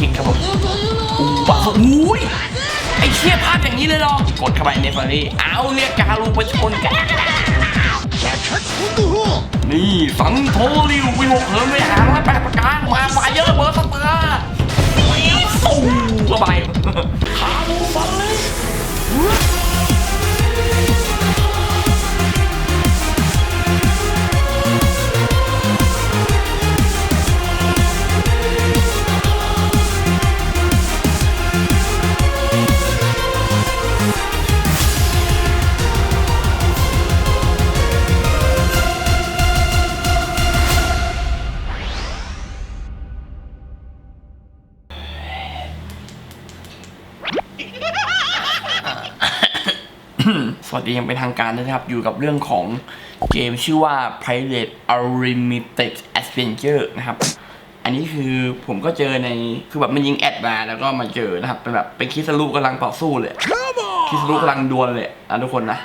คิงครับผมอู้ว้าวอุ้ยไอ้เชี่ยพลาดอย่างนี้เลยหรอกดเข้าไปในฟารี่เอาเรียกการูมาชนกันนี่สังโทริววิหกเหินไปหาร้อยแปดประการมาไฟเยอร์เบอร์สตาร์วีสู้ระบาไปขาบูฟันเสวัสดีอยังเป็นทางการด้วยนะครับ อยู่กับเรื่องของเกมชื่อว่า Pirate Unlimited Adventure นะครับ อันนี้คือผมก็เจอในคือแบบมันยิงแอดมาแล้วก็มาเจอนะครับ เป็นแบบเป็นคิสลูกำลังต่อสู้เลยคิสลูกำลังดวลเลยนะทุกคนนะ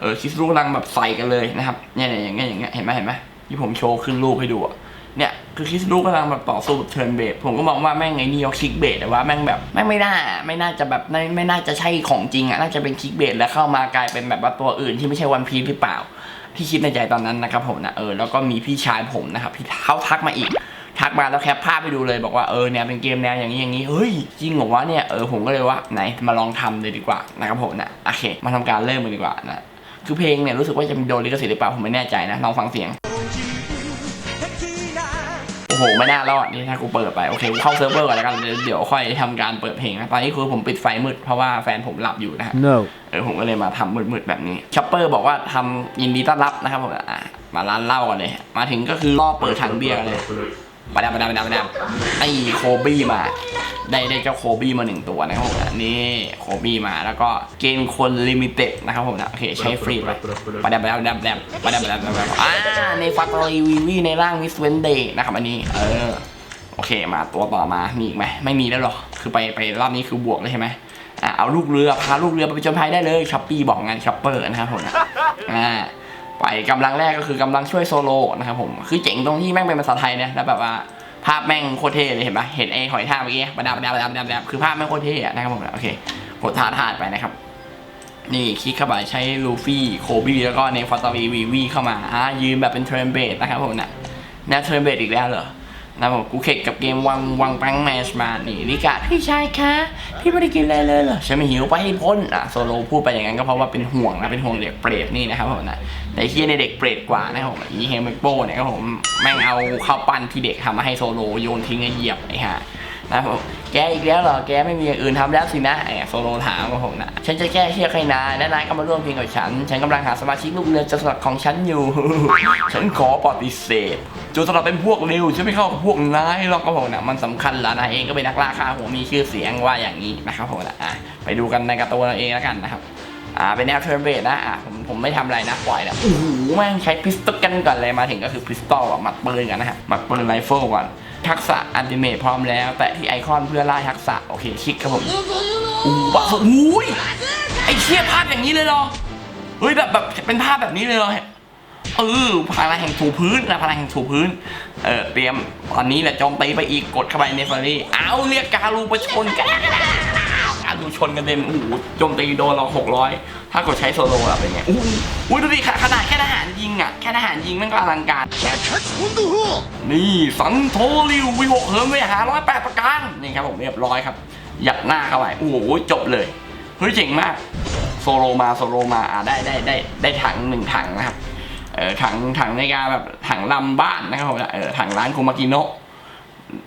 เออคิสลูกำลังแบบใส่กันเลยนะครับเนี่ยเนี่ยอย่างเงี้ยอย่างเงี้ยเห็นไหมเห็นไหมที่ผมโชว์ขึ้นรูปให้ดูอะ เนี่ยคือคริสลูกกำลังแบบต่อสู้แบบเทิร์นเบสผมก็มองว่าแม่งไอ้นี่เขาคิกเบสแต่ว่าแม่งแบบแม่งไม่น่าไม่น่าจะแบบไม่ไม่น่าจะใช่ของจริงอะน่าจะเป็นคิกเบสแล้วเข้ามากลายเป็นแบบว่าตัวอื่นที่ไม่ใช่วันพีหรือเปล่า ที่คิดในใจตอนนั้นนะครับผมนะเออแล้วก็มีพี่ชายผมนะครับที่เขาทักมาอีกทักมาแล้วแคปภาพไปดูเลยบอกว่าเออเนี่ยเป็นเกมแนวอย่างนี้อย่างนี้เฮ้ยจริงเหรอวะเนี่ยเออผมก็เลยว่าไหนมาลองทำเลยดีกว่านะครับผมนะโอเค มาทำการเริ่มกันดีกว่านะคือเพลงเนี่ยรู้สึกว่าจะมีโดนลิขสิทธิ์หรือเปล่าผมไม่แน่ใจนะลองฟังเสียง โอ้โหไม่น่ารอดนี่ถ้ากูเปิดไปโอเคกูเข้าเซิร์ฟเวอร์ก่อนแล้วกันเดี๋ยวเดี๋ยวค่อยทำการเปิดเพลงนะตอนนี้คือผมปิดไฟมืดเพราะว่าแฟนผมหลับอยู่นะฮะ No. เออผมก็เลยมาทำมืดๆแบบนี้ช็อปเปอร์บอกว่าทำยินดีต้อนรับนะครับผมอะมาร้านเหล้ากันเลย มาถึงก็คือล่อเปิดถังเบียร์กันเลย ประดับประดับประดับประดับไอ้โคบี้มา ได้ได้เจ้าโคบี้มาหนึ่งตัวนะครับผมอะนี่โคบี้มาแล้วก็เกณฑ์คนลิมิเต็ดนะครับผมนะโอเคใช้ฟรีไปประดับประดับประดับประดับประดับประดับประดับอ่าในฟัตตอรีวีวีในร่างมิสเวนเดย์นะครับอันนี้เออโอเคมาตัวต่อมามีอีกไหมไม่มีแล้วหรอคือไปไปรอบนี้คือบวกเลยใช่ไหมอะเอาลูกเรือพาลูกเรือไปผจญภัยได้เลยช้อปปี้บอกงานช้อปเปอร์นะครับผมอ่า ไปกำลังแรกก็คือกำลังช่วยโซโลนะครับผมคือเจ๋งตรงที่แม่งเป็นภาษาไทยเนี่ยแล้วแบบว่าภาพแม่งโคตรเท่เลยเห็นปะเห็นไอ้หอยทากเมื่อกี้ประดับประดับประดับประดับประดับคือภาพแม่งโคตรเท่นะครับผมโอเคกดท่าทาดไปนะครับ นี่คลิกเข้าไปใช้ลูฟี่โคบี้แล้วก็เนฟอตวีวีวีเข้ามาอ่ายืนแบบเป็นเทรนเบดนะครับผมนะแนวเทรนเบดอีกแล้วเหรอ นะผมกูเข็ดกับเกมวังวังปังแมชมานี่ลิกาพี่ชายคะพี่ไม่ได้กินอะไรเลยเหรอฉันไม่หิวไปให้พ้นอะโซโลพูดไปอย่างนั้นก็เพราะว่าเป็นห่วงนะเป็นห่วงเด็กเปรตนี่นะครับผมนะแต่เฮียในเด็กเปรตกว่านะครับผมอีเฮมเบโป้เนี่ยครับผมแม่งเอาข้าวปั้นที่เด็กทำมาให้โซโลโยนทิ้งให้เหยียบไอ้ห่า นะผมแกอีกแล้วเหรอแกไม่มีอย่างอื่นทำแล้วสินะไอ้โซโลถามกับผมนะฉันจะแก้เชือกให้นายและนายก็มาร่วมเพลงกับฉัน ฉันกำลังหาสมาชิกลูกเรือจะสลักของฉันอยู่ ฉันขอปฏิเสธจนสำหรับเป็นพวกเร็วฉันไม่เข้ากับพวกนายหรอกก็ผมนะมันสำคัญละนายเองก็เป็นนักล่าฆ่าหัวมีชื่อเสียงว่าอย่างนี้นะครับผมนะะไปดูกันในกร์ตูนเองแล้วกันนะครับอ่าเป็นแนวเทอร์เบสนะอะผมผมไม่ทำอะไรนะปล่อยแล้วโอ้โหแม่งใช้พิสตอลกันก่อนเลยมาถึงก็คือพิสตอลอะหมัดปืนกันนะฮะหมัดปืนไรเฟิลก่อน ทักษะอันติเมทพร้อมแล้ว แตะที่ไอคอนเพื่อไล่ทักษะ โอเคคลิกครับผมอู้ว้าวอุ้ยไอเชี่ยภาพอย่างนี้เลยเหรอเฮ้ยแบบแบบเป็นภาพแบบนี้เลยเหรอเออพลังแห่งถูพื้นนะพลังแห่งถูพื้น เออเตรียมตอนนี้แหละโจมตีไปอีกกดเข้าไปในฟารีเอาเรียกการูประชนกันการดูชนกันเต็มโอ้โหโจมตีโดนเราหกร้อยถ้ากดใช้โซโล่อะเป็นไงอู้หูอุ้ยดูดิขนาดแค่ทหารยิงอะแค่ทหารยิงแมันก็อลังการ นี่สังโทริววิหกเหิมไปหาร้อยแปดประการนี่ครับผมเรียบร้อยครับยัดหน้าเข้าไปโอ้โหจบเลยเฮ้ยเจ๋งมากโซโลมาโซโลมาอ่าได้ได้ได้ได้ถังหนึ่งถังนะครับเออถังถังในการแบบถังลำบ้านนะครับผมเออถังร้านคุมากิโนะ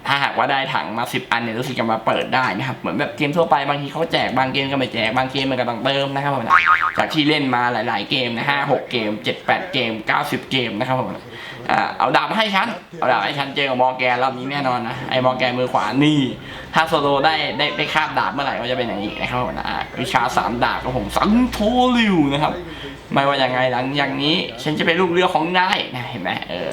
ถ้าหากว่าได้ถังมาสิบอันเนี่ยรู้สึกจะมาเปิดได้นะครับ เหมือนแบบเกมทั่วไปบางทีเขาแจกบางเกมก็ไม่แจกบางเกมมันก็ต้องเติมนะครับผมจากที่เล่นมาหลาย ๆ เกมนะห้าหกเกมเจ็ดแปดเกมเก้าสิบเกมนะครับผมเอาดาบมาให้ฉัน เอาดาบให้ฉันเจอกับมอแกนรอบนี้แน่นอนนะไอ้มอแกนมือขวานี่ ถ้าโซโลได้ได้ได้คาบดาบเมื่อไหร่ก็จะเป็นอย่างนี้นะครับผมอ่าวิชาสามดาบของผมสังโทริวนะครับ ไม่ว่ายังไงหลังอย่างนี้ ฉันจะเป็นลูกเรือของนายนะเห็นไหมเออ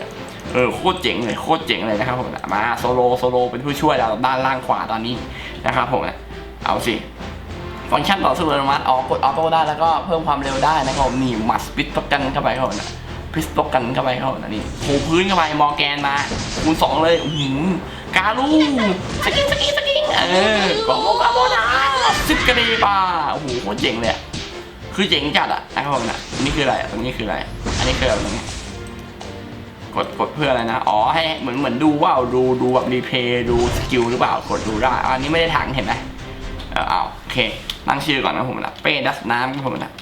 เออโคตรเจ๋งเลยโคตรเจ๋งเลยนะครับผมมาโซโลโซโลเป็นผู้ช่วยเราด้านล่างขวาตอนนี้นะครับผมเอาสิฟังก์ชันต่อสู้อัตโนมัติออกกดออโต้ได้แล้วก็เพิ่มความเร็วได้นะครับผมนี่มัสปิสตกันเข้าไปครับนะพิสตกันเข้าไปครับนะนี่ถูพื้นเข้าไปมอแกนมาคูณสองเลยอื้อหือกาลูสกิงสกิงสกิงเออกองกาโมนาซิปกระดีป่าโอ้โหโคตรเจ๋งเลยคือเจ๋งจัดอะนะครับผมนะนี่คืออะไรตรงนี้คืออะไร อันนี้คืออะไรตรงนี้ กดกดเพื่ออะไรนะ อ๋อให้เหมือนเหมือนดูว่าดูดูแบบรีเพย์ดูสกิลหรือเปล่ากดดูได้อันนี้ไม่ได้ถังเห็นไหมเออเอาโอเคตั้งชื่อก่อนนะผมนะเป้ดัสน้ำครับผมนะ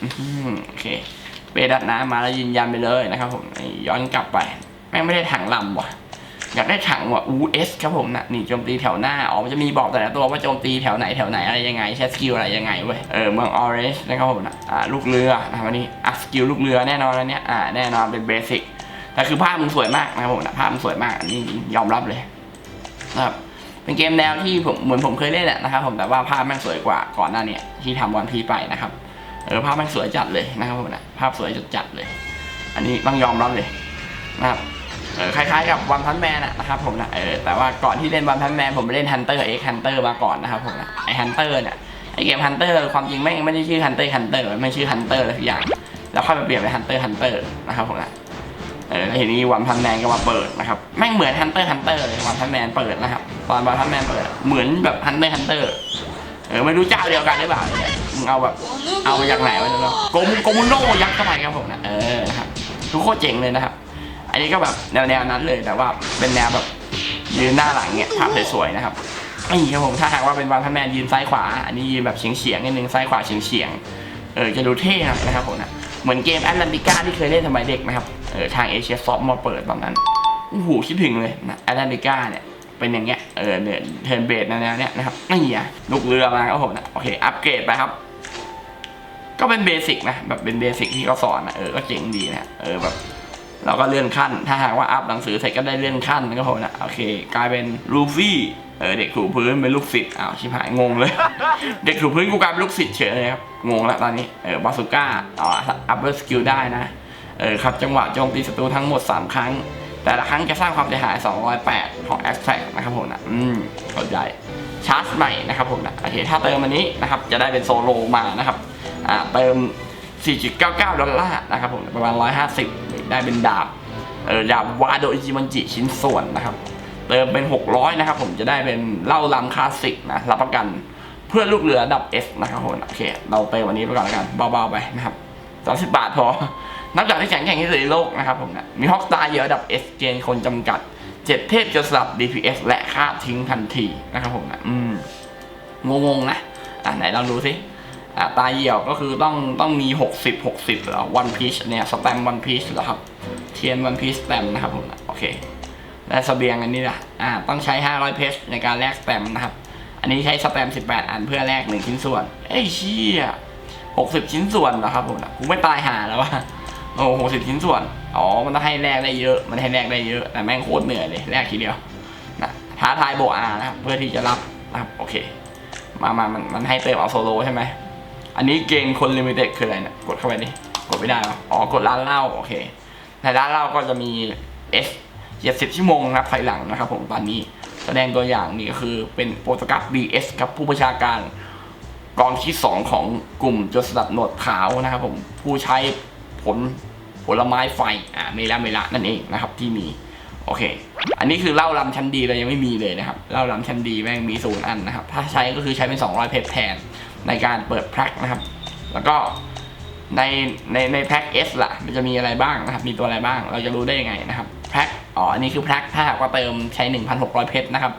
โอเคเป้ดัสน้ำมาแล้วยืนยันไปเลยนะครับผมย้อนกลับไปแม่งไม่ได้ถังลำว่ะอยากได้ถังว่ะ US ครับผมนะนี่โจมตีแถวหน้าอ๋อมันจะมีบอกแต่ละตัวว่าโจมตีแถวไหนแถวไหนอะไรยังไงใช้สกิลอะไรยังไงเว้ยเออเมืองออเรนจ์นะครับผมนะอ่าลูกเรือนะครันนี้อะสกิลลูกเรือแน่นอนอันเนี้ยอ่าแน่นอนเป็นเบสิก แต่คือภาพมันสวยมากนะครับผมนะภาพมันสวยมากอันนี้ยอมรับเลยนะครับเป็นเกมแนวที่ผมเหมือนผมเคยเล่นแหละนะครับ ผมแต่ว่าภาพแม่งสวยกว่าก่อนหน้าเนี้ที่ทำวันพีไปนะครับเออภาพแม่งสวยจัดเลยนะครับผมนะภาพสวยจัดๆเลย อันนี้ต้องยอมรับเลยนะครับเออคล้ายๆกับวันพันแมนนะครับผมนะเออแต่ว่าก่อนที่เล่นวันพันแมนผมไปเล่นฮันเตอร์เอ็กฮันเตอร์มาก่อนนะครับผมนะไอฮันเตอร์เนี่ยไอเกมฮันเตอร์ความจริงไม่งไม่ได้ชื่อฮันเตอร์ฮันเตอร์ไม่ชื่อฮันเตอร์อะไรทุกอย่าง แล้วค่อยมาเปลี่ยนเป็นฮันเตอร์ฮันเตอร์นะครับผมนะ เออแล้วทีนี้วันพันแมนก็มาเปิดนะครับแม่งเหมือนฮันเตอร์ฮันเตอร์เลยวันพันแมนเปิดนะครับตอนวันพันแมนเปิดเหมือนแบบฮันเตอร์ฮันเตอร์เออไม่รู้เจ้าเดียวกันหรือเปล่าเนี่ยมึงเอาแบบเอามาจากไหนวะเนี่ยโกมุโกมุโนยักษ์เข้าไปครับผมนะเออครับทุกโคตรเจ๋งเลยนะครับ อันนี้ก็แบบแนวแนวนั้นเลยแต่ว่าเป็นแนวแบบยืนหน้าหลังเนี่ยภาพสวยๆนะครับนี่ครับผมถ้าหากว่าเป็นวันพันแมนยืนซ้ายขวา อันนี้ยืนแบบเฉียงเฉียงๆนิดนึงซ้ายขวาเฉียงเฉียงๆเออจะดูเท่นะครับผมนะ เหมือนเกมแอตแลนติก้าที่เคยเล่นสมัยเด็กนะครับเออทางเอเชียซอฟมาเปิดตอนนั้นโอ้โหคิดถึงเลยนะแอตแลนติก้าเนี่ยเป็นอย่างเงี้ยเออเนี่ยเทิร์นเบสแนวเนี้ยนะครับนี่อะลูกเรือมาครับผมนะโอเคอัปเกรดไปครับ ก็เป็นเบสิกนะแบบเป็นเบสิกที่เขาสอนนะเออก็เจ๋งดีนะเออแบบเราก็เลื่อนขั้น ถ้าหากว่าอัพหนังสือเสร็จก็ได้เลื่อนขั้นก็พอนะโอเค กลายเป็นลูฟี่ เออเด็กถูพื้นเป็นลูกศิษย์อ้าวชิบหายงงเลย เด็กถูพื้นกูกลายเป็นลูกศิษย์เฉยเลยครับงงละตอนนี้เออบาสุก้าอ๋ออัพเดอร์สกิลได้นะเออครับจังหวะโจมตีศัตรูทั้งหมด 3 ครั้ง แต่ละครั้งจะสร้างความเสียหาย 208 ของ a อ t แ a c t นะครับผมนะอืมเข้าใจชาร์จใหม่นะครับผมนะโอเคถ้าเติมอันนี้นะครับจะได้เป็นโซโลมานะครับอ่าเติม 4.99 ดอลลาร์นะครับผมประมาณ 150 ได้เป็นดาบเออดาบวาโดอิจิมันจิชิ้นส่วนนะครับ เติมเป็น 600 นะครับ ผมจะได้เป็นเหล้าลำคลาสสิกนะรับประกันเพื่อลูกเรือดับ S นะครับผมโอเค เราเติมวันนี้ไปก่อนแล้วกันเบาๆไปนะครับ 30 บาทพอนับจากที่แข่งแข่งที่สุดในโลกนะครับผมนะมีฮอกสตาร์เยอะดับ S เกณฑ์คนจำกัดเจ็ดเทพจะสลับ DPS และค่าทิ้งทันทีนะครับผมนะอืมงงๆนะอะไหนลองดูสิอะตาเหี่ยวก็คือต้องต้องมี 60 60เหรอ One Piece เนี่ยสแตม One Piece เหรอครับเทียน One Piece สแตมนะครับผมนะโอเค และเสบียงอันนี้นะอ่าต้องใช้ 500 เพชรในการแลกสแตมนะครับ อันนี้ใช้สแตม18 อันเพื่อแลก1ชิ้นส่วน เอ้ยเชี่ย60 ชิ้นส่วนเหรอครับผมกูไม่ตายหาแล้ววะโอ้หกสิบชิ้นส่วน อ๋อ มันต้องให้แลกได้เยอะ มันให้แลกได้เยอะ แต่แม่งโคตรเหนื่อยเลยแลกทีเดียวนะท้าทายโบอานะครับ เพื่อที่จะรับนะครับ โอเค มามามัน มันให้เติมเอาโซโลใช่ไหม อันนี้เกณฑ์คนลิมิเต็ดคืออะไรเนี่ยกดเข้าไปดิ กดไม่ได้หรอ อ๋อ กดร้านเหล้า โอเค ในร้านเหล้าก็จะมี S 70 ชั่วโมงนับถอยหลังนะครับผมตอนนี้แสดงตัวอย่างนี่ก็คือเป็นโปรตกัส BS ครับผู้ประชาการกองที่ 2 ของกลุ่มจรสลัดหนวดขาวนะครับผมผู้ใช้ผลผลไม้ไฟอ่าเมละเมละนั่นเองนะครับที่มีโอเค อันนี้คือเหล้าลำชั้นดีเรายังไม่มีเลยนะครับเหล้าลำชั้นดีแม่งมีศูนย์อันนะครับ ถ้าใช้ก็คือใช้เป็น 200 เพชรแทนในการเปิดแพ็คนะครับ แล้วก็ในในในแพ็ค S ล่ะ มันจะมีอะไรบ้างนะครับ มีตัวอะไรบ้าง เราจะรู้ได้ยังไงนะครับ พ็คอ๋ออันนี้คือแพ็คถ้าหากว่าเติมใช้ 1,600 เพชรนะครับ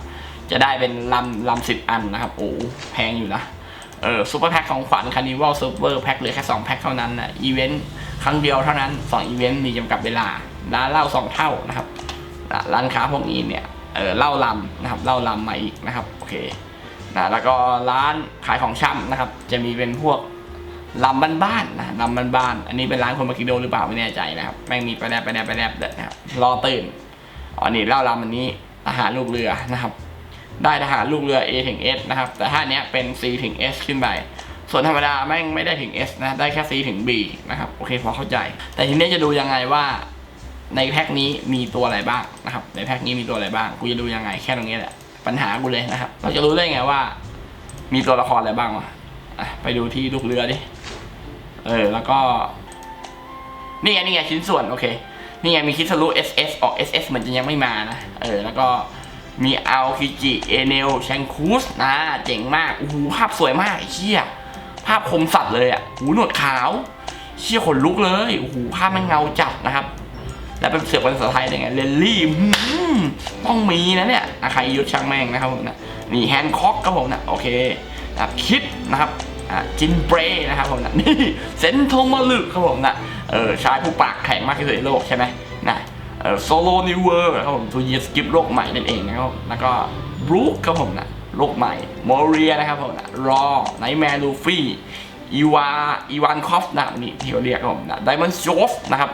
จะได้เป็นลำลำสิบอันนะครับ โอ้แพงอยู่นะ เออซูเปอร์แพ็คของขวัญคานิวัลซูเปอร์แพ็คเหลือแค่2แพ็คเท่านั้นนะอีเวนต์ครั้งเดียวเท่านั้น2อีเวนต์มีจำกัดเวลา ร้านเหล้า2เท่านะครับ ร้านค้าพวกนี้เนี่ย เออเหล้าลำนะครับเหล้าลำใหม่อีกนะครับ โอเคนะแล้วก็ร้านขายของช่ำนะครับ จะมีเป็นพวก ลำบ้านๆนะลำบ้านๆอันนี้เป็นร้านคนมากิโดหรือเปล่าไม่แน่ใจนะครับแม่งมีไปแนบไปแนบไปแนบเด็ดนะครับรอตื่นอ๋อนี่เล่าลำอันนี้ทหารลูกเรือนะครับ ได้ทหารลูกเรือ A ถึง S นะครับ แต่ถ้าเนี้ยเป็น C ถึง S ขึ้นไปส่วนธรรมดาแม่งไม่ได้ถึง S นะได้แค่ C ถึง B นะครับโอเคพอเข้าใจ แต่ทีนี้จะดูยังไงว่าในแพ็คนี้มีตัวอะไรบ้างนะครับ ในแพ็คนี้มีตัวอะไรบ้างกูจะดูยังไงแค่ตรงนี้แหละ ปัญหากูเลยนะครับ เราจะรู้ได้ไงว่า มีตัวละครอะไรบ้างวะอะไปดูที่ลูกเรือดิ เออ แล้วก็ นี่ไงนี่ไงชิ้นส่วน โอเค นี่ไงมีคิสรุ SS ออก SS เหมือนจะยังไม่มานะ เออ แล้วก็มีอัลคิจิ เอเนลแชงคูสนะ เจ๋งมากโอ้โหภาพสวยมากไอ้เชี่ยภาพคมสัตว์เลยอะหูหนวดขาว เชี่ยขนลุกเลยโอ้โหภาพมันเงาจัดนะครับ แล้วเป็นเสือกเป็นภาษาไทยได้ไงเลนลี่ต้องมีนะเนี่ยอะใครยุดช่างแม่งนะครับผมนะนี่แฮนด์คอกครับผมนะโอเคนะครับคิดนะครับ อะจินเบรนะครับผมนะนี่เซนโทมาลึกครับผมนะเออชายผู้ปากแข็งมากที่สุดในโลกใช่ไหมนะเออโซโลนิเวอร์ครับผมทูยีสกิปโลกใหม่นั่นเองนะครับแล้วก็บรูคครับผมนะโลกใหม่โมเรียนะครับผมนะรอไนแมร์ลูฟี่อีวาอีวานคอฟนะนี่ที่เขาเรียกครับผมนะไดมอนด์โจฟนะครับ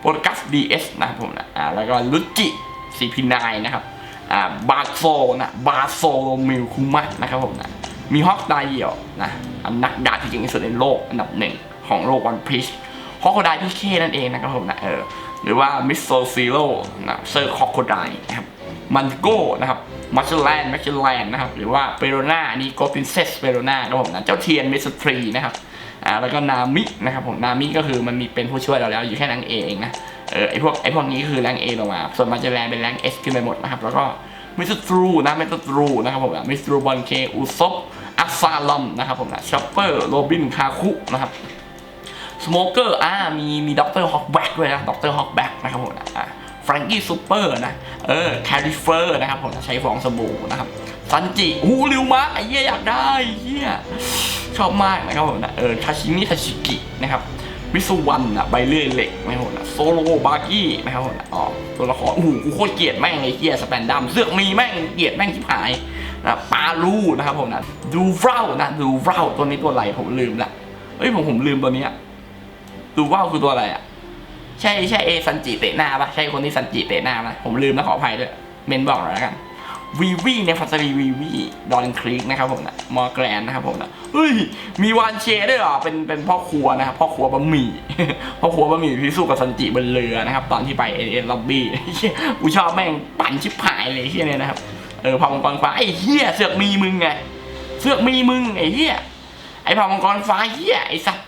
โปรกัส DS นะครับผมนะอ่าแล้วก็ลุจิ CP9 นนะครับอ่าบาโซนะบาโซมิลคุมะนะครับผมนะ มีฮอกไดเหี่ยวนะอันนักดาบที่เก่งที่สุดในโลกอันดับหนึ่งของโลกวันพีชฮอกโคไดพี่เคนั่นเองนะครับผมนะเออหรือว่ามิสโซซีโร่นะเซอร์ฮอกโคไดนะครับมันโก้นะครับมัชเชลแลนด์มัชเชลแลนด์นะครับหรือว่าเปโรนานี่โกปินเซสเปโรนาครับผมนะเจ้าเทียนมิสทรีนะครับอ่าแล้วก็นามินะครับผมนามิก็คือมันมีเป็นผู้ช่วยเราแล้วอยู่แค่แรงเอเองนะเออไอพวกไอพวกนี้คือแรงเอลงมา ส่วนมันจะแรงเป็นแรงเอสขึ้นไปหมดนะครับแล้วก็มิสตรูนะมิสตรูนะครับผมมิสตรูบอลเคอุซบ อัสซาลัมนะครับผมนะชอปเปอร์โรบินคาคุนะครับสโมเกอร์อ่ามีมีด็อกเตอร์ฮอกแบ็กด้วยนะด็อกเตอร์ฮอกแบ็กนะครับผมนะแฟรงกี้ซูเปอร์นะเออแคริเฟอร์นะครับผมใช้ฟองสบู่นะครับซันจิฮูริวมะไอ้เหี้ยอยากได้ไอ้เหี้ยชอบมากนะครับผมนะเออทาชิมิทาชิกินะครับมิสุวันนะใบเลื่อยเหล็กนะครับผมนะโซโลบากี้นะครับผมนะอ๋อตัวละครโอ้โหกูโคตรเกลียดแม่งไอ้เกียสแปนดัมเสือกมีแม่งเกลียดแม่งชิบหาย นะปาลูนะครับผมนะดูเฝ้านะดูเฝ้าตัวนี้ตัวอะไรผมลืมละเฮ้ยผมผมลืมตัวนี้ดูเฝ้าคือตัวอะไรอะ ใช่ใช่เอซันจิเตะหน้าปะใช่คนที่ซันจิเตะหน้าปะผมลืมนะขออภัยด้วยเมนบอกหน่อยแล้วกันวีวีในฟัสซีวีวีดอนครีกนะครับผมนะมอร์แกรนนะครับผมนะเฮ้ยมีวานเชด้วยเหรอเป็นเป็นพ่อครัวนะครับพ่อครัวบะหมี่พ่อครัวบะหมี่พิสู้กับซันจิบนเรือนะครับ ตอนที่ไปเอเอล็อบบี้กูชอบแม่งปั่นชิบหายเลยเฮียเนี่ยนะครับ เออพามังกรฟ้าไอ้เฮียเสือกมีมึงไงเสือกมีมึงไอ้เฮียไอ้พามังกรฟ้าเฮียไอ้สัตว์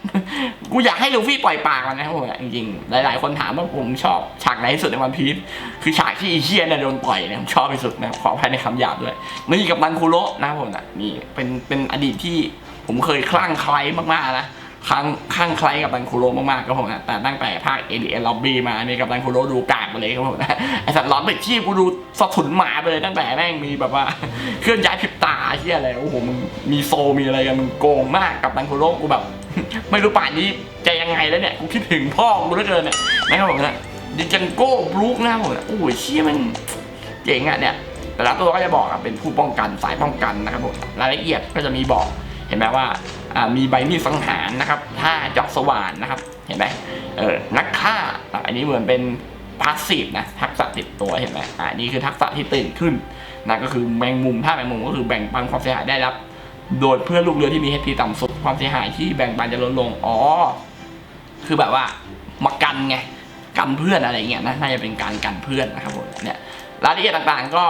กูอยากให้ลูฟี่ปล่อยปากมันนะครับผมจริงๆหลาย ๆ คนถามว่าผมชอบฉากไหนที่สุดในวันพีชคือฉากที่ไอ้เฮียเนี่ยโดนต่อยเนี่ยผมชอบที่สุดนะขออภัยในคำหยาบด้วยนี่กับมันคุโระนะครับผมนะนี่เป็นเป็นอดีตที่ผมเคยคลั่งไคล้มากๆนะ คลั่งคลั่งไคล้กับดันคุโรมากๆครับผมนะแต่ตั้งแต่ภาคเอเดนล็อบบี้มาเนี่ยกับดันคุโรดูกากไปเลยครับผมนะไอสัตว์ร้อนติดที่กูดูสะทุนหมาไปเลยตั้งแต่แม่งมีแบบว่าเคลื่อนย้ายพริบตาเฮียอะไรโอ้โหมึงมีโซมีอะไรกันมึงโกงมากกับดันคุโรกูแบบ ไม่รู้ป่านนี้จะยังไงแล้วเนี่ยกูคิดถึงพ่อกูเหลือเกินเนี่ยนะครับผมนะดิจังโก้บลูคนะผมนะโอ้ยเชี่ยมันเจ๋งอะเนี่ยแต่ละตัวก็จะบอกเป็นผู้ป้องกันสายป้องกันนะครับผมรายละเอียดก็จะมีบอกเห็นไหมว่า มีใบมีดสังหารนะครับท่าเจาะสว่านนะครับ เห็นไหมเออนักฆ่าอะอันนี้เหมือนเป็นพาสซีฟนะทักษะติดตัวเห็นไหมอ่านี่คือทักษะที่ตื่นขึ้นนะก็คือแมงมุมถ้าแมงมุมก็คือแบ่งปันความเสียหายได้รับ โดยเพื่อนลูกเรือที่มี HP ต่ำสุดความเสียหายที่แบ่งปันจะลดลงอ๋อคือแบบว่ามากันไงกันเพื่อนอะไรเงี้ยนะน่าจะเป็นการกันเพื่อนนะครับผมเนี่ยรายละเอียดต่างๆก็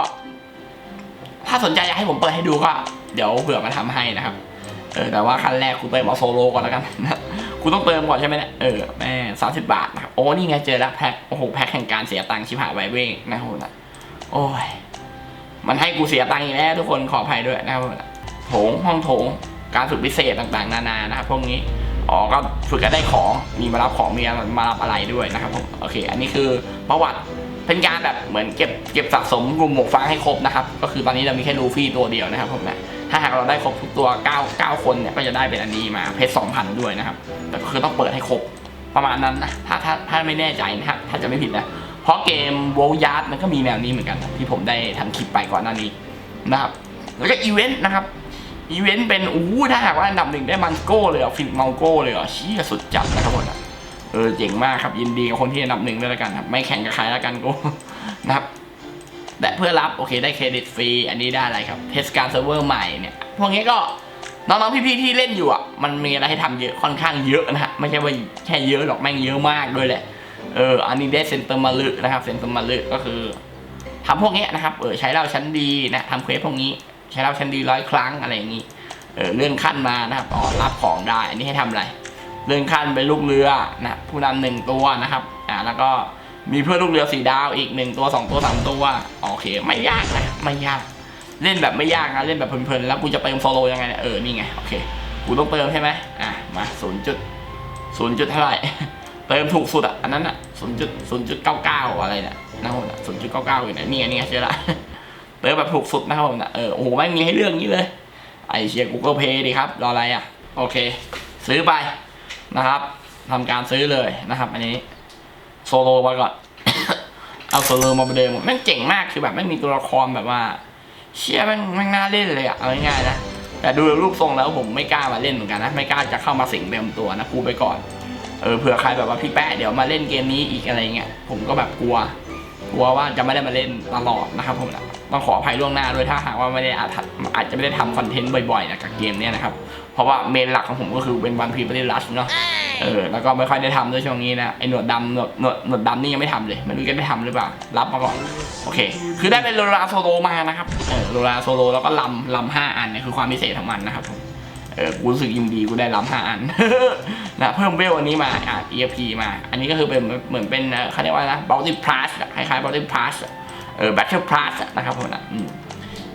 ถ้าสนใจอยากให้ผมเปิดให้ดูก็ เดี๋ยวเผื่อมาทำให้นะครับ เออแต่ว่าขั้นแรกคุณเติมเอาโซโลก่อนแล้วกันนะคุณต้องเติมก่อนใช่ไหมเนี่ยเออแม่สามสิบบาทนะครับโอ้นี่ไงเจอแล้วแพ็คโอ้โหแพ็คแห่งการเสียตังค์ชิบหายไวเว้งนะครับผมนะโอ้ยมันให้กูเสียตังค์อีกแล้วทุกคนขออภัยด้วยนะครับผมนะโถงห้องโถงการฝึกพิเศษต่างๆ นานานะครับพวกนี้อ๋อก็ฝึกกันได้ของมีมารับของมีมารับอะไรด้วยนะครับผมโอเค อันนี้คือประวัติ เป็นการแบบเหมือนเก็บเก็บสะสมกลุ่มหมวกฟางให้ครบนะครับ ก็คือตอนนี้เรามีแค่ลูฟี่ตัวเดียวนะครับผมนะถ้าหากเราได้ครบทุกตัว 9 9 คนเนี่ยก็จะได้เป็นอันนี้มาเพชร2,000 ด้วยนะครับ แต่ก็คือต้องเปิดให้ครบประมาณนั้นนะถ้าถ้าถ้าไม่แน่ใจนะครับถ้าจะไม่ผิดนะเพราะเกมโวลยาร์ดมันก็มีแนวนี้เหมือนกัน ที่ผมได้ทำคลิปไปก่อนหน้านี้นะครับ แล้วก็อีเวนต์นะครับอีเวนต์เป็นอู้ถ้าหากว่าอันดับหนึ่งได้มันโก้เลยเหรอฟินมังโก้เลยเหรอชี่ยสุดจัดนะครับผมนะ เออเจ๋งมากครับยินดีกับคนที่อันดับหนึ่งด้วยแล้วกันครับ ไม่แข่งกับใครแล้วกันก้นะครับ แต่เพื่อรับโอเคได้เครดิตฟรีอันนี้ได้อะไรครับเทสการเซิร์ฟเวอร์ใหม่เนี่ยพวกนี้ก็น้องๆพี่ๆที่เล่นอยู่อะมันมีอะไรให้ทำเยอะค่อนข้างเยอะนะฮะไม่ใช่ว่าแค่เยอะหรอกแม่งเยอะมากด้วยแหละเอออันนี้ได้เซนเตอร์มาลึนะครับเซนเตอร์มาลึก็คือทำพวกนี้นะครับเออใช้เราชั้นดีนะทำเควสพวกนี้ ใช้เราชั้นดีร้อยครั้งอะไรอย่างนี้เออเลื่อนขั้นมานะครับอ๋อรับของได้อันนี้ให้ทำอะไร เลื่อนขั้นเป็นลูกเรือนะผู้นำหนึ่งตัวนะครับอ่าแล้วก็มีเพื่อนลูกเรือสีดาวอีกหนึ่งตัวสองตัวสามตัวโอเค ไม่ยากนะไม่ยากเล่นแบบไม่ยากนะเล่นแบบเพลินๆแล้วกูจะเติมโซโลยังไงเออนี่ไงโอเคกูต้องเติมใช่ไหมอะมาศูนย์จุดศูนย์จุดเท่าไหร่เติมถูกสุดอะอันนั้นอะศูนย์จุดศูนย์จุดเก้าเก้าอะไรเนี่ยนะผมศูนย์จุดเก้าเก้าอยู่ไหนนี่ไงนี่ไงเชื่อละเติมแบบถูกสุดนะครับผมนะเออโอ้โหไม่มีให้เลือกนี้เลยไอเชีย Google Pay ดีครับรออะไรอะโอเค ซื้อไป นะครับทำการซื้อเลยนะครับ อันนี้โซโลมาก่อน เอาโซโลมาประเดิมแม่งเจ๋งมากคือแบบไม่งมีตัวละครแบบว่า เชี่ยแม่งแม่งน่าเล่นเลยอะเอาง่ายๆนะแต่ดูรูปทรงแล้วผมไม่กล้ามาเล่นเหมือนกันนะไม่กล้าจะเข้ามาสิงเต็มตัวนะพูไปก่อนเออเผื่อใครแบบว่าพี่แป๊ะเดี๋ยวมาเล่นเกมนี้อีกอะไรเงี้ยผมก็แบบกลัว กลัวว่าจะไม่ได้มาเล่นตลอดนะครับผมนะ ต้องขออภัยล่วงหน้าด้วยถ้าหากว่าไม่ได้อาจอาจจะไม่ได้ทำคอนเทนต์บ่อยๆนะกับเกมเนี้ยนะครับ เพราะว่าเมนหลักของผมก็คือเป็นวันพีไม่ได้รัชเนาะเออแล้วก็ไม่ค่อยได้ทำด้วยช่วงนี้นะไอหนวดดำหนวดหนวดหนวดดำนี่ยังไม่ทำเลยไม่รู้จะได้ทำหรือเปล่ารับมาก่อนโอเค คือได้เป็นโรลาโซโลมานะครับเออโรลาโซโลแล้วก็ลำลำห้าอันเนี่ยคือความพิเศษของมันนะครับผมเออกูรู้สึกยินดีกูได้รับห้าอันนะเพิ่มเวลอันนี้มาอะ EFP มา อันนี้ก็คือเป็นเหมือนเป็นเขาเรียกว่านะ Bounty Plus คล้ายๆ Bounty Plus เออ Battle Plus นะครับผมนะอืม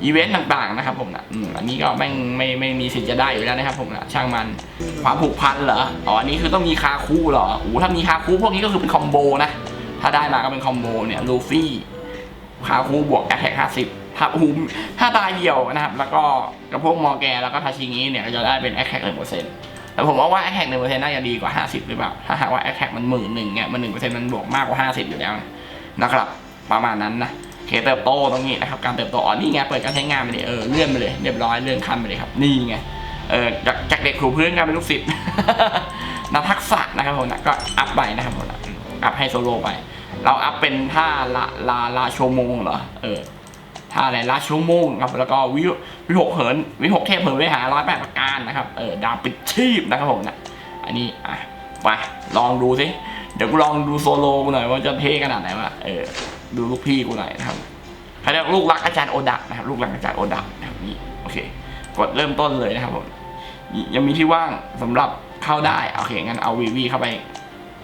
อีเวนต์ต่างๆนะครับผมนะอืมอันนี้ก็ไม่ไม่ไม่มีสิทธิ์จะได้อยู่แล้วนะครับผมนะช่างมันความผูกพันเหรออ๋ออันนี้คือต้องมีคาคู่เหรอโอ้ถ้ามีคาคู่พวกนี้ก็คือเป็นคอมโบนะถ้าได้มาก็เป็นคอมโบเนี่ยลูฟี่คาคู่บวกแอคแท็กห้าสิบถ้าอูมถ้าตายเดียวนะครับ แล้วก็กับพวกมอแกแล้วก็ทาชิงิเนี่ยก็จะได้เป็นแอคแท็กหนึ่งเปอร์เซ็นต์แต่ผมว่าว่าแอคแท็กหนึ่งเปอร์เซ็นต์น่าจะดีกว่าห้าสิบหรือเปล่าถ้าหากว่าแอคแท็กมันหมื่นหนึ่งเนี่ยมันหนึ่งเปอร์เซ็นต์มันบวกมากกว่าห้าสิบอยู่แล้วนะครับประมาณนั้นนะ เคเติบโตตรงนี้นะครับ การเติบโตอ๋อนี่ไงเปิดการใช้งานไปเลยเออเลื่อนไปเลยเรียบร้อยเลื่อนขั้นไปเลยครับ นี่ไงเออจากจากเด็กครูเพื่อนกลายเป็นลูกศิษย์นักทักษะนะครับผมนะก็อัพไปนะครับผมนะอัพให้โซโล่ไป เราอัพเป็นท่าละลาลาชั่วโมงเหรอเออท่าอะไรลาโชโมงครับแล้วก็วิววิหกเหินวิหกเทพเหินไปหาร้อยแปดประการนะครับเออดาวปิดชีพนะครับผมนะอันนี้อะไปลองดูสิเดี๋ยวกูลองดูโซโลกูหน่อยว่าจะเท่ขนาดไหนวะเออ ดูลูกพี่กูหน่อยนะครับเขาเรียกลูกรักอาจารย์โอดะนะครับ ลูกรักอาจารย์โอดะนะครับนี่โอเค กดเริ่มต้นเลยนะครับผมยังมีที่ว่างสำหรับเข้าได้โอเคงั้นเอาวีวีเข้าไป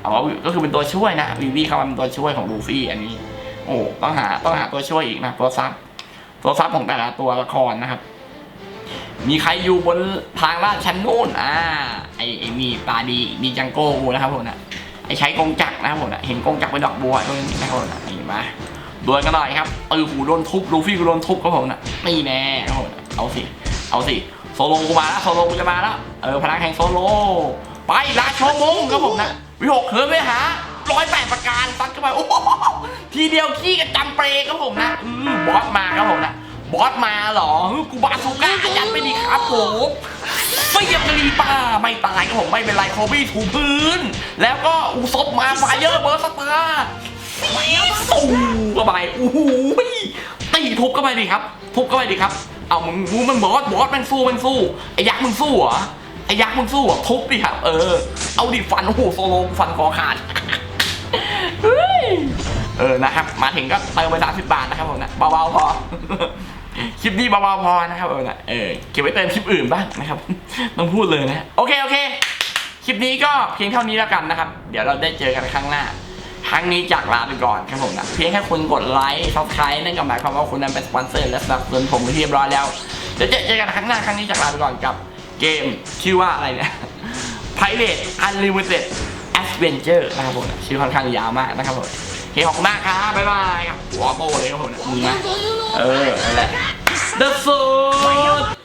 เอาว่าก็คือเป็นตัวช่วยนะวีวีเข้ามาเป็นตัวช่วยของลูฟี่อันนี้ โอ้ต้องหาต้องหาตัวช่วยอีกนะตัวซับตัวซับของแต่ละตัวละครนะครับ มีใครอยู่บนทางลาดชั้นนู่นอ่าไอ้ไอ้นี่ตาดีดีจังโก้กูนะครับผมนะ ใช้กงจักรนะครับผมนะเห็นกงจักรเป็นดอกบัวตรงนี้นะครับผมนี่มาดวลกันหน่อยครับเออหูโดนทุบลูฟี่กูโดนทุบครับผมนะนี่แน่ครับผมเอาสิเอาสิโซโลกูมาแล้วโซโลกูจะมาแล้วเออพลังแห่งโซโล ไปราชมงครับผมนะวิหกเหินไปหาร้อยแปดประการซัดเข้าไปโอ้โหทีเดียวขี้กันจำเปรย์ครับผมนะอืมบอสมาครับผมนะ บอสมาเหรอกูบาซูก้ายันไปดีครับผมไม่ยังกะลีป่าไม่ตายครับผมไม่เป็นไรโคบี้ถูพื้น แล้วก็อุซบมาไฟเยอร์เบอร์สตาร์ตูเข้าไปโอ้โหตีทุบเข้าไปดิครับ ทุบเข้าไปดิครับ เอามึงมึงมันบอสบอสมันสู้มันสู้ไอ้ยักษ์มึงสู้เหรอไอ้ยักษ์มึงสู้อะทุบดิครับ เออ เอาดิฟันโอ้โหโซโลฟันคอขาดเฮ้ยเออนะครับ มาถึงก็เติมไปสามสิบบาทนะครับผมนะเบาๆพอ คลิปนี้เบาๆพอนะครับเออนะเออเก็บไว้เติมคลิปอื่นบ้างนะครับ ต้องพูดเลยนะ โอเคโอเค คลิปนี้ก็เพียงเท่านี้แล้วกันนะครับ เดี๋ยวเราได้เจอกันครั้งหน้าครั้งนี้จากลาไปก่อนครับผมนะ เพียงแค่คุณกดไลค์ซับสไครต์นั่นก็หมายความว่าคุณนั้นเป็นสปอนเซอร์และสนับสนุนผมที่เรียบร้อยแล้วเดี๋ยวเจอกันครั้งหน้าครั้งนี้จากลาไปก่อนกับเกมชื่อว่าอะไรเนี่ย Pirate Unlimited Adventure นะครับผมชื่อค่อนข้างยาวมากนะครับผม เคขอบคุณมากครับบ๊ายบายหัวโตเลยครับผมมึงนะเออนั่นแหละ The Food